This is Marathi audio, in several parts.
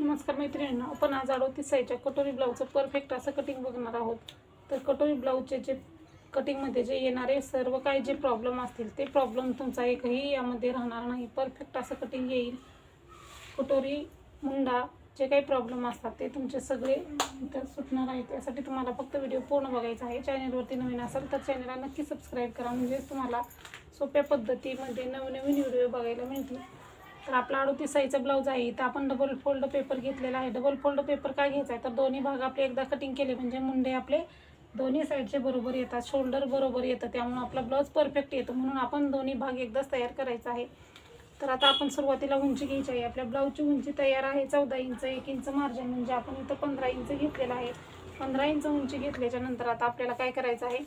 नमस्कार मैत्रिणींना आपण आज अडोतीस साईजच्या कटोरी ब्लाऊजचं परफेक्ट असं कटिंग बघणार आहोत. तर कटोरी ब्लाऊजचे जे कटिंगमध्ये जे येणारे सर्व काही जे प्रॉब्लेम असतील ते प्रॉब्लेम तुमचा एकही यामध्ये राहणार नाही. परफेक्ट असं कटिंग येईल. कटोरी मुंडा जे काही प्रॉब्लेम असतात ते तुमचे सगळे इथं सुटणार आहेत. त्यासाठी तुम्हाला फक्त व्हिडिओ पूर्ण बघायचा आहे. चॅनलवरती नवीन असाल तर चॅनलला नक्की सबस्क्राईब करा. म्हणजे तुम्हाला सोप्या पद्धतीमध्ये नवनवीन व्हिडिओ बघायला मिळतील. तर आपला अडोतीस साईजचा ब्लाऊज आहे. इथं आपण डबल फोल्ड पेपर घेतलेला आहे. डबल फोल्ड पेपर काय घ्यायचा आहे? तर दोन्ही भाग आपले एकदा कटिंग केले म्हणजे मुंडे आपले दोन्ही साईडचे बरोबर येतात. शोल्डर बरोबर येतं. त्यामुळं आपला ब्लाऊज परफेक्ट येतो. म्हणून आपण दोन्ही भाग एकदाच तयार करायचा आहे. तर आता आपण सुरुवातीला उंची घ्यायची आहे. आपल्या ब्लाऊजची उंची तयार आहे चौदा इंच एक इंच मार्जिन म्हणजे आपण इथं पंधरा इंच घेतलेलं आहे. पंधरा इंच उंची घेतल्याच्या नंतर आता आपल्याला काय करायचं आहे?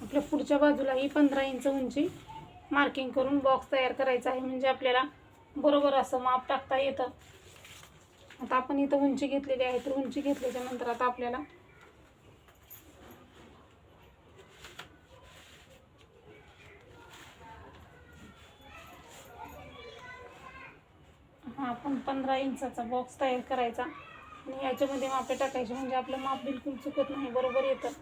आपल्या पुढच्या बाजूला ही पंधरा इंच उंची मार्किंग करून बॉक्स तयार करायचा आहे. म्हणजे आपल्याला बरोबर असं माप टाकता येतं. आता आपण इथं उंची घेतलेली आहे. तर उंची घेतल्याच्या नंतर आता आपल्याला हा आपण पंधरा इंचाचा बॉक्स तयार करायचा. आणि याच्यामध्ये मापे टाकायचे. म्हणजे आपलं माप बिलकुल चुकत नाही. बरोबर येतं.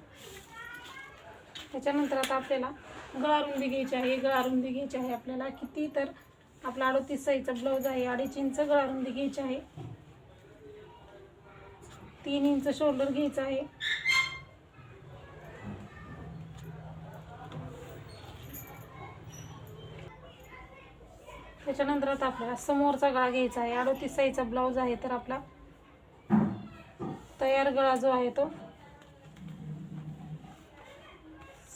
त्याच्यानंतर आता आपल्याला गळा रुंदी घ्यायची आहे गळा रुंदी घ्यायची आहे आपल्याला. किती तर आपला अडोतीस साईजचा ब्लाऊज आहे अडीच इंच गळा रुंदी घ्यायची आहे. तीन इंच शोल्डर घ्यायचं आहे. त्याच्यानंतर आता आपल्याला समोरचा गळा घ्यायचा आहे. अडोतीस साईजचा ब्लाऊज आहे तर आपला तयार गळा जो आहे तो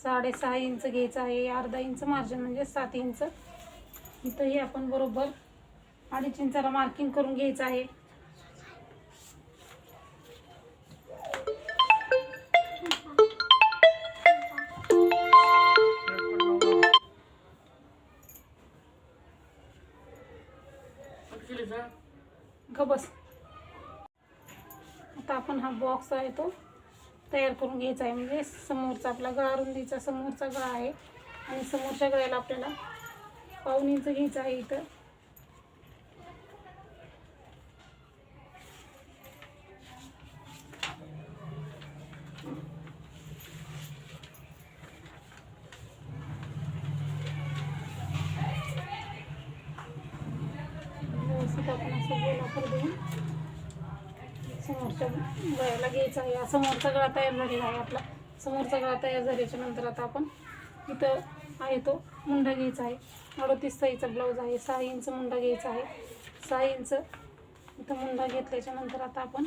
साडेसहा इंच घ्यायचं आहे अर्धा इंच मार्जिन म्हणजे सात इंच. इथंही आपण बरोबर अडीच इंचाला मार्किंग करून घ्यायचं आहे. ग बस. आता आपण हा बॉक्स आहे तो. तयार करून घ्यायचा आहे. म्हणजे समोरचा आपला गळा रुंदीचा समोरचा गळा आहे. आणि समोरच्या गळ्याला आपल्याला पाऊन इंच घ्यायचं आहे इथं. व्यवस्थित आपण असं गोलाकार देऊन समोरच्या गळ्याला घ्यायचा आहे. समोर समोरचा गळा तयार झालेला आहे आपला. समोरचा गळा तयार झाल्याच्यानंतर आता आपण इथं आहे तो मुंडा घ्यायचा आहे. अडतीस साईचा ब्लाऊज आहे. सहा इंच मुंडा घ्यायचा आहे. सहा इंच इथं मुंडा घेतल्याच्या नंतर आता आपण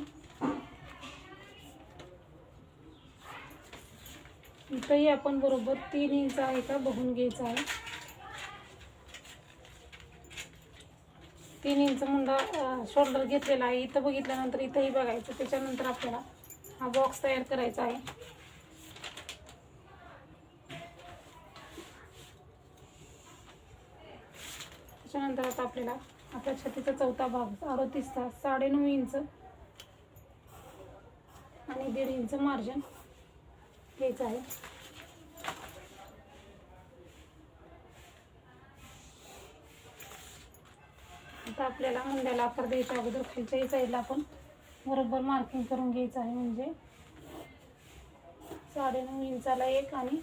इथंही आपण बरोबर तीन इंच आहे का बघून घ्यायचं आहे. तीन इंच मुंडा शोल्डर घेतलेला आहे. इथं बघितल्यानंतर इथंही बघायचं. त्याच्यानंतर आपल्याला हा बॉक्स तयार करायचा आहे. त्याच्यानंतर आता आपल्याला आपल्या छतीचा चौथा भाग अडतीसचा साडेनऊ इंच आणि दीड इंच मार्जिन घ्यायचं आहे. आता आपल्याला मुंड्याला आकार द्यायच्या अगोदर खालच्याही साईडला आपण बरोबर मार्किंग करून घ्यायचं आहे म्हणजे. साडेनऊ इंचाला एक आणि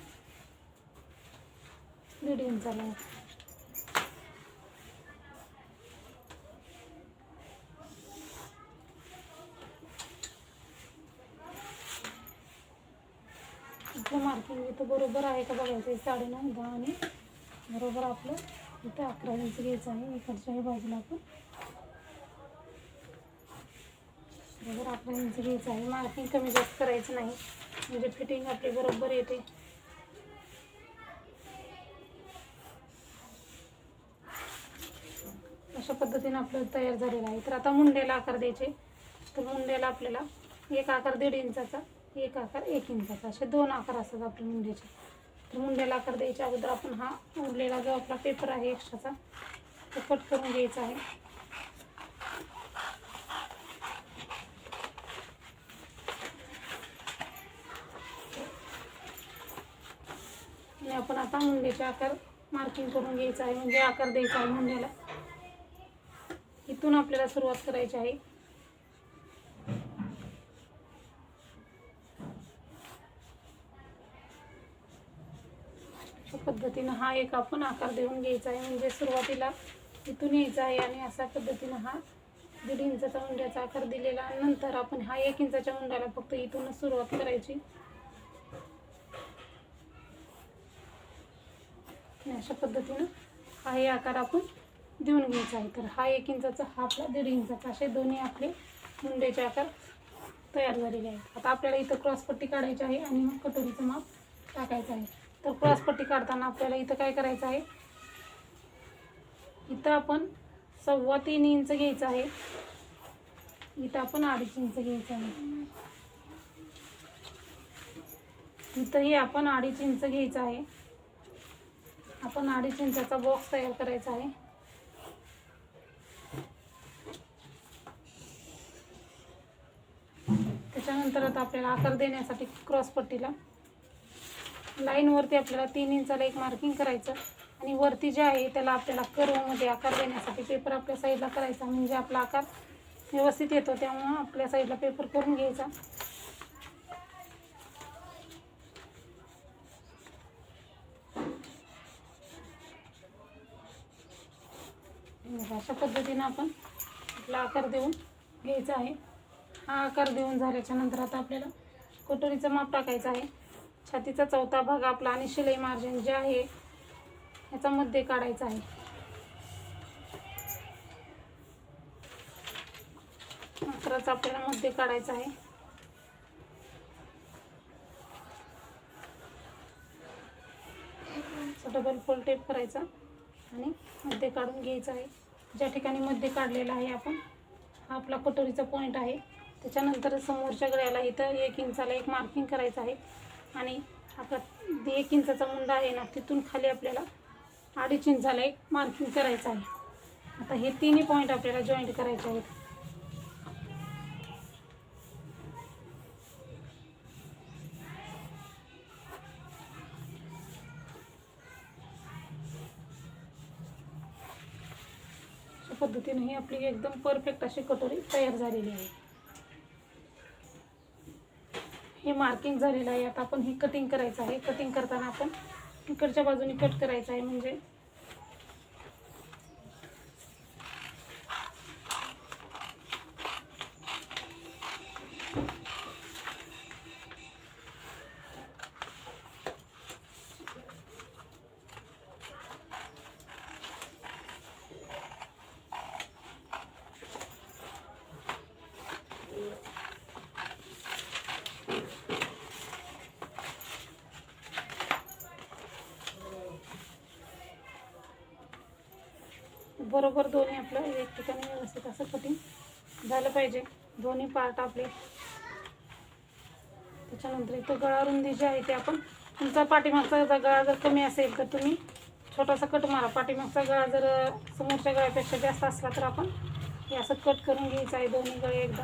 दीड इंचाला एक. आपलं मार्किंग इथं बरोबर आहे का बघायचं आहे? साडेनऊ दहा आणि बरोबर आपलं इथं अकरा इंच घ्यायचं आहे. इकडच्याही बाजूला आपण. बरोबर अकरा इंच घ्यायचं आहे. मार्किंग कमी जास्त करायचं नाही. म्हणजे फिटिंग आपली बरोबर येते. अशा पद्धतीने आपलं तयार झालेलं आहे. तर आता मुंड्याला आकार द्यायचे. तर मुंड्याला आपल्याला एक आकार दीड इंचाचा एक आकार एक इंचाचा. असे दोन आकार असतात आपल्या मुंड्याचे तर मुंड्याला आकार द्यायच्या अगोदर आपण हा उरलेला जो आपला पेपर आहे एक्स्ट्राचा तो कट करून घ्यायचा आहे. आणि आपण आता मुंड्याचे आकार मार्किंग करून घ्यायचा आहे म्हणजे आकार द्यायचा आहे मुंड्याला इथून आपल्याला सुरुवात करायची आहे. पद्धतीनं हा एक आपण आकार देऊन घ्यायचा आहे. म्हणजे सुरुवातीला इथून यायचा आहे आणि अशा पद्धतीनं हा दीड इंचाचा मुंड्याचा आकार दिलेला नंतर आपण हा एक इंचाच्या मुंड्याला फक्त इथूनच सुरुवात करायची. अशा पद्धतीनं हा हे आकार आपण देऊन घ्यायचा आहे. तर हा एक इंचाचा हा आपला दीड इंचाचा असे दोन्ही आपले मुंड्याचे आकार तयार झालेले आहेत. आता आपल्याला इथं क्रॉसपट्टी काढायची आहे आणि मग कटोरीचं माप टाकायचं आहे. तर क्रॉसपट्टी काढताना आपल्याला इथं काय करायचं आहे? इथं आपण सव्वा तीन इंच घ्यायचं आहे. इथं आपण अडीच इंच घ्यायचं आहे. इथंही आपण अडीच इंच घ्यायचं आहे. आपण अडीच इंचाचा बॉक्स तयार करायचा आहे. त्याच्यानंतर आता आपल्याला आकार देण्यासाठी क्रॉसपट्टीला लाईनवरती आपल्याला तीन इंचाला एक मार्किंग करायचं. आणि वरती जे आहे त्याला आपल्याला कर्वमध्ये आकार देण्यासाठी पेपर आपल्या साईडला करायचा. म्हणजे आपला आकार व्यवस्थित येतो त्यामुळं आपल्या साईडला पेपर करून घ्यायचा. अशा पद्धतीनं आपण आपला आकार देऊन घ्यायचा आहे. हा आकार देऊन झाल्याच्यानंतर आता आपल्याला कटोरीचं माप टाकायचं आहे. छातीचा चौथा भाग आपला आणि शिलाई मार्जिन जे आहे याचा मध्ये काढायचा आहे. खरंच आपल्याला मध्ये काढायचा आहे. डबल फोल्ड टेप करायचा आणि मध्ये काढून घ्यायचं आहे. ज्या ठिकाणी मध्ये काढलेला आहे आपण हा आपला कटोरीचा पॉईंट आहे. त्याच्यानंतर समोरच्या गळ्याला इथं एक इंचाला एक मार्किंग करायचं आहे. आणि आपला जे एक इंचाचा मुंडा आहे ना तिथून खाली आपल्याला अडीच इंचाला एक मार्किंग करायचं आहे. आता हे तिन्ही पॉईंट आपल्याला जॉईंट करायचे आहेत. अशा पद्धतीने ही आपली एकदम परफेक्ट अशी कटोरी तयार झालेली आहे. हे मार्किंग झालेलं आहे. आता आपण हे कटिंग करायचं आहे. कटिंग करताना आपण इकडच्या बाजूने कट करायचं आहे. म्हणजे बरोबर दोन्ही आपलं एक ठिकाणी व्यवस्थित असं कटिंग झालं पाहिजे. दोन्ही पार्ट आपले. त्याच्यानंतर इथं गळा रुंदी जी आहे ते आपण तुमचा पाठीमागचा गळा जर कमी असेल तर तुम्ही छोटासा कट मारा. पाठीमागचा गळा जर समोरच्या गळ्यापेक्षा जास्त असला तर आपण हे असं कट करून घ्यायचं आहे. दोन्ही गळे एकदा.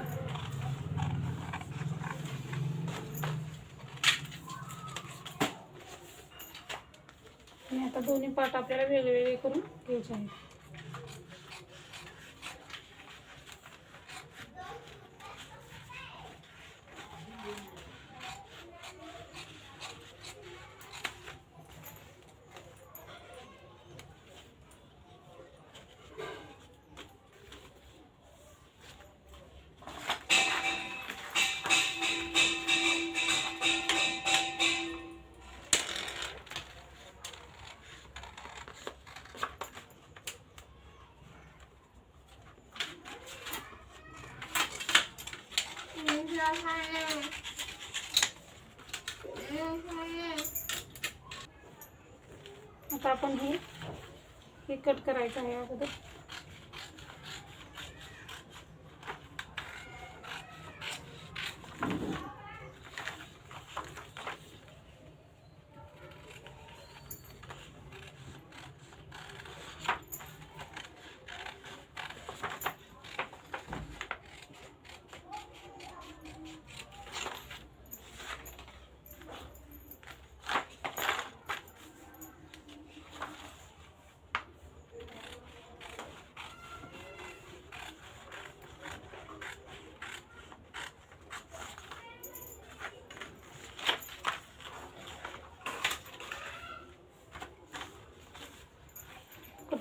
आणि आता दोन्ही पार्ट आपल्याला वेगवेगळे करून घ्यायचे आहेत. हे कट करायचं आहे अगोदर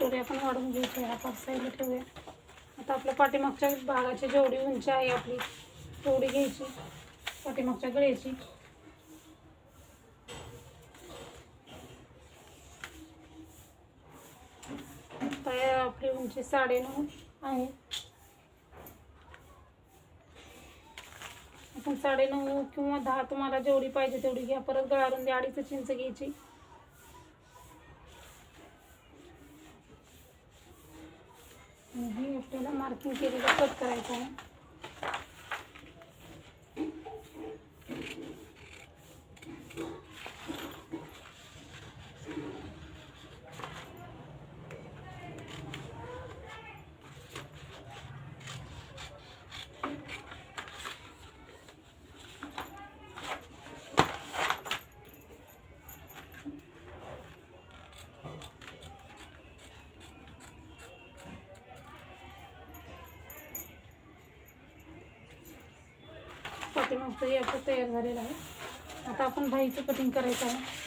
कटोरी आपण वाढून घ्यायची ह्या पाच साईडला ठेवूया. आता आपल्या पाठीमागच्या भागाची जेवढी उंची आहे आपली तेवढी घ्यायची. पाठीमागच्या गळ्याची. आपली उंची साडेनऊ आहे. आपण साडेनऊ किंवा दहा तुम्हाला जेवढी पाहिजे तेवढी घ्या. परत गळारून द्या. अडीच चिंच घ्यायची. आणि ही आपल्याला मार्किंग केलेलं कट करायचं आहे. पाठीमागचं हे याचं तयार झालेलं आहे. आता आपण भाईचं कटिंग करायचं आहे.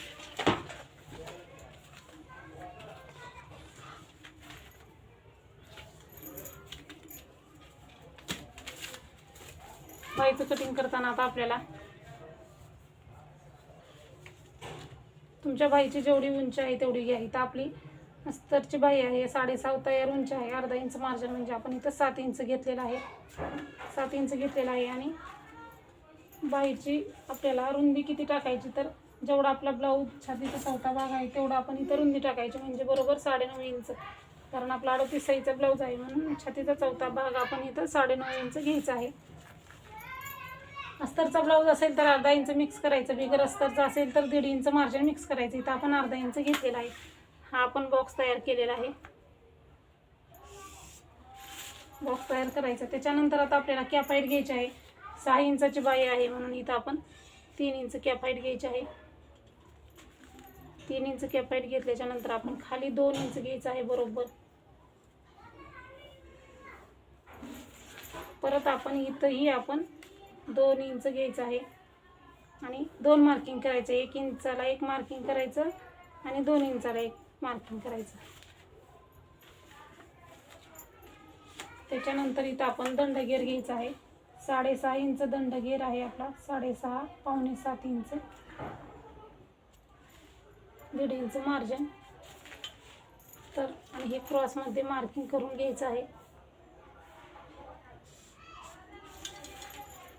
भाईचं कटिंग करताना आता आपल्याला तुमच्या बाईची जेवढी उंची आहे तेवढी घ्या. इथं आपली अस्तरची बाई आहे साडेसहा तयार उंची आहे अर्धा इंच मार्जिन म्हणजे आपण इथं सात इंच घेतलेलं आहे. सात इंच घेतलेलं आहे आणि बाईची आपल्याला रुंदी किती टाकायची तर जेवढा आपला ब्लाऊज छातीचा चौथा भाग आहे तेवढा आपण इथं रुंदी टाकायची म्हणजे बरोबर साडेनऊ इंच. कारण आपला अडतीस साईजचा ब्लाऊज आहे म्हणून छातीचा चौथा भाग आपण इथं साडेनऊ इंच घ्यायचा आहे. अस्तरचा ब्लाऊज असेल तर अर्धा इंच मिक्स करायचं बिगर अस्तरचा असेल तर दीड इंच मार्जिन मिक्स करायचं. इथं आपण अर्धा इंच घेतलेला आहे. हा आपण बॉक्स तयार केलेला आहे. बॉक्स तयार करायचा. त्याच्यानंतर आता आपल्याला कॅपाईट घ्यायची आहे. सहा इंचाची बाई आहे म्हणून इथं आपण तीन इंच कॅपाईट घ्यायची आहे. तीन इंच कॅपाईट घेतल्याच्या नंतर आपण खाली दोन इंच घ्यायचं आहे बरोबर. परत आपण इथंही आपण दोन इंच घ्यायचं आहे. आणि दोन मार्किंग करायचं एक इंचाला एक मार्किंग करायचं आणि दोन इंचाला एक मार्किंग करायचं. त्याच्यानंतर इथं आपण दंडगेर घ्यायचा आहे. साडेसहा इंच दंडगेर आहे आपला. साडेसहा पावणे सात इंच. दीड इंच मार्जिन तर आणि हे क्रॉसमध्ये मार्किंग करून घ्यायचं आहे.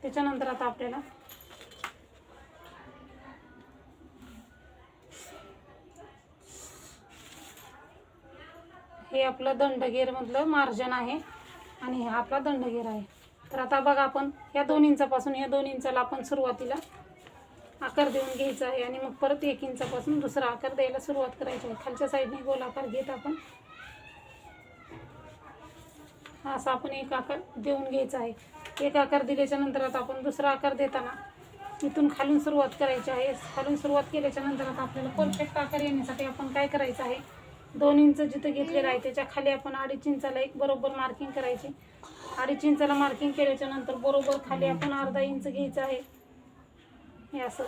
त्याच्यानंतर आता आपल्याला हे आपलं दंडगेरमधलं मार्जन आहे. आणि हा आपला दंडगेर आहे. तर आता बघा आपण या दोन इंचापासून या दोन इंचाला आपण सुरुवातीला आकार देऊन घ्यायचा आहे आणि मग परत एक इंचापासून दुसरा आकार द्यायला सुरुवात करायची आहे. खालच्या साईडने गोल आकार घेत आपण. असा आपण एक आकार देऊन घ्यायचा आहे. एक आकार दिल्याच्या नंतर आता आपण दुसरा आकार देताना इथून खालून सुरुवात करायची आहे. खालून सुरुवात केल्याच्यानंतर आता आपल्याला परफेक्ट आकार येण्यासाठी आपण काय करायचं आहे? दोन इंच जिथं घेतलेलं आहे त्याच्याखाली आपण अडीच इंचाला एक बरोबर मार्किंग करायची. अडीच इंचाला मार्किंग केल्याच्यानंतर बरोबर खाली आपण अर्धा इंच घ्यायचं आहे. हे असं.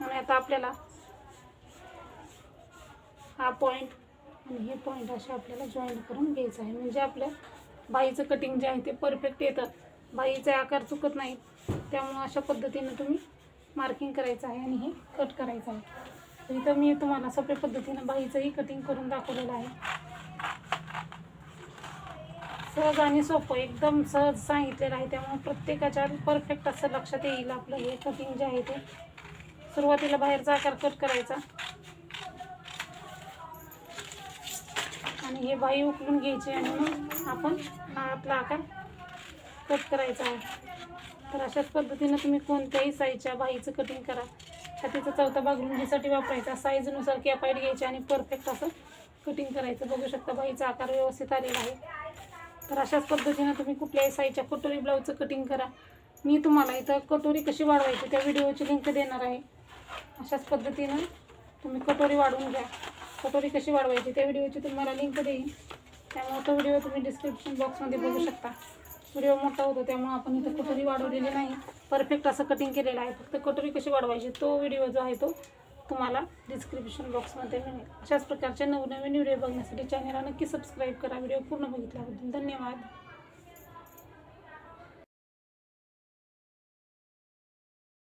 आणि आता आपल्याला हा पॉईंट आणि हे पॉईंट असे आपल्याला जॉईन करून घ्यायचं आहे. म्हणजे आपल्या बाईचं कटिंग जे आहे ते परफेक्ट येतं. बाईचे आकार चुकत नाहीत त्यामुळं अशा पद्धतीनं तुम्ही मार्किंग करायचं आहे आणि हे कट करायचं आहे. इथं मी तुम्हाला सोप्या पद्धतीनं बाईचंही कटिंग करून दाखवलेलं आहे. सहज आणि सोपं एकदम सहज सांगितलेलं आहे. त्यामुळे प्रत्येकाच्या परफेक्ट असं लक्षात येईल आपलं. हे कटिंग जे आहे ते. सुरुवातीला बाहेरचा आकार कट करायचा. आणि हे बाई उकलून घ्यायची आणि मग आपण हा आपला आकार कट करायचा आहे. तर अशाच पद्धतीनं तुम्ही कोणत्याही साईजच्या बाईचं कटिंग करा. छातीचा चौथा भाग रुंदीसाठी वापरायचा. साईजनुसार कॅपाईट घ्यायची आणि परफेक्ट असं कटिंग करायचं. बघू शकता बाईचा आकार व्यवस्थित आलेला आहे. तर अशाच पद्धतीनं तुम्ही कुठल्याही साईजच्या कटोरी ब्लाऊजचं कटिंग करा. मी तुम्हाला इथं कटोरी कशी वाढवायची त्या व्हिडिओची लिंक देणार आहे. अशाच पद्धतीनं तुम्ही कटोरी वाढवून घ्या. कटोरी कशी वाढवायची त्या व्हिडिओची तुम्हाला लिंक देईन. त्यामुळे तो व्हिडिओ तुम्ही डिस्क्रिप्शन बॉक्समध्ये बघू शकता. व्हिडिओ मोठा होतो त्यामुळे आपण इथं कटोरी वाढवलेली नाही. परफेक्ट असं कटिंग केलेलं आहे. फक्त कटोरी कशी वाढवायची तो व्हिडिओ जो आहे तो तुम्हाला डिस्क्रिप्शन बॉक्समध्ये मिळेल. अशाच प्रकारचे नवनवीन व्हिडिओ बघण्यासाठी चॅनलला नक्की सबस्क्राईब करा. व्हिडिओ पूर्ण बघितल्याबद्दल धन्यवाद.